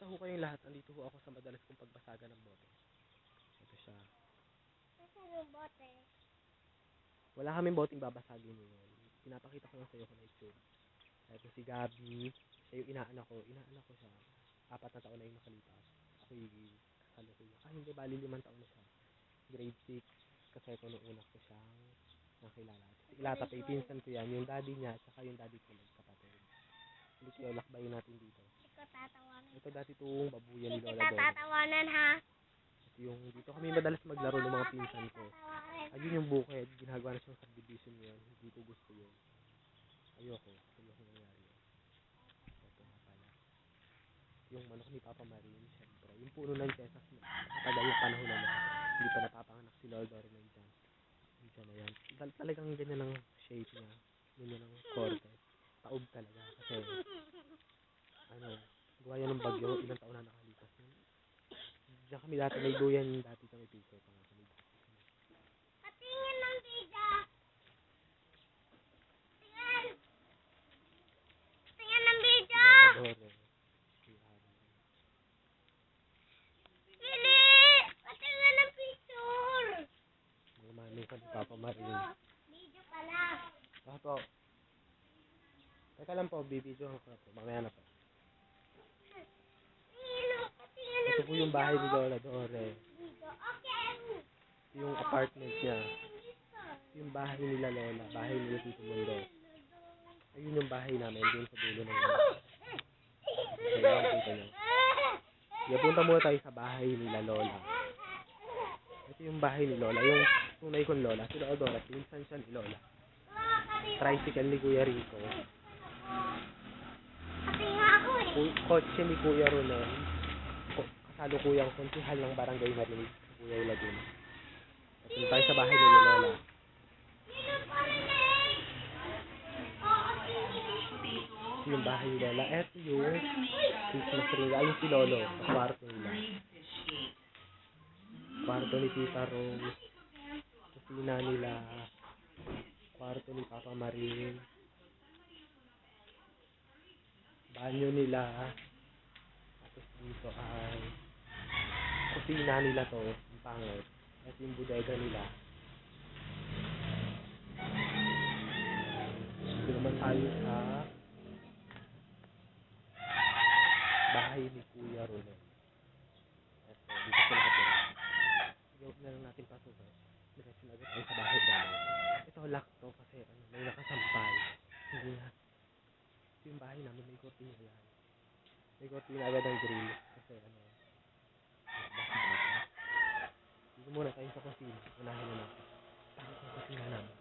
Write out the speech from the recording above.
Kamusta ho kayong lahat? Andito ho ako sa madalas kong pagbasagan ng bote. Ito siya. Nasaan yung bote? Wala kaming boteng babasagin ngayon. Pinapakita ko lang sa iyo kung YouTube. Ito si Gabi. Siya yung inaanak ko. Inaanak ko siya. Apat na taon na yung nakalipas. Ako yung kasalo ko. Ah, hindi. Bali limang taon na siya. Grade 6. Kasi ko nung una ko siyang nakilala. Ilata pa, pinsan ko yan. Yung daddy niya, tsaka yung daddy ko magkapatid. Hindi kayo lakbayin natin dito. Tatawanan. Ito dati itong babuyan ni Lola kita Dora. tatawanan ha. Ito yung dito kami madalas maglaro ng mga pinsan ko. Ayun yung bukid. Ginagawa na siyang subdivision ngayon. Hindi ko gusto yun. Ayoko. Ayoko nangyari yun. Ito nga pala. Yung manok ni Papa Marin, syempre. Yung puno ng na matagal na panahon na. Hindi pa napapanganak si Lord Dory na dyan. Diyan na yan. Tal- talagang ganyan ang shape niya. Ganyan ang korte. Taob talaga. Kasi, ano, yan ng bagyo. Ilang taon na nakalipas. Diyan kami dati. May duyan dati sa may piso. Pa nga kami. Patingin ng biga. Tingnan. Tingnan ng Ari. Bili. Patingin ng picture. Mga mami ka ni Papa Marin. Video pala. Bakit po? Teka lang po, bibidyo ko na po. Mamaya na po. Nilo, patingin ng Ito po yung bahay ni Lola Dore. Yung apartment niya. Yung bahay nila Lola. Bahay nila Tito Mundo. Ayun yung bahay namin. Doon sa dulo ng Ayan, niyo. Punta muna tayo sa bahay nila Lola. Ito yung bahay ni Lola. Yung tunay kong Lola. Si Lola Dora. Pinsan siya ni Lola. Tricycle ni Kuya Rico. Eh. Kotse ni Kuya Ronen. Ko- Kasalukuyang konsihal ng barangay Marinig Kuya Laguna. At tayo sa bahay ni Lola. Yung bahay ni Lola. Ito yung Christmas tree. Ayun si Lolo. Sa kwarto nila. Kwarto ni Tita Rose. Kusina nila. Kwarto ni Papa Marin. Banyo nila. Tapos dito ay kusina nila to. Ang pangit. Ito yung bodega nila. Dito naman tayo sa bahay ni Kuya Ronen. Ito, dito sila nakatira. Huwag na lang natin pasukin. Diretso na agad tayo sa bahay namin. Ito, lock to kasi ano, may nakasampay. Hindi na. Ito yung bahay namin, may kortina yan. May kortina agad ang grill. Kasi ano, basa-basa. Dito muna tayo sa kusina. Unahin na natin. Tapos ang kusina namin.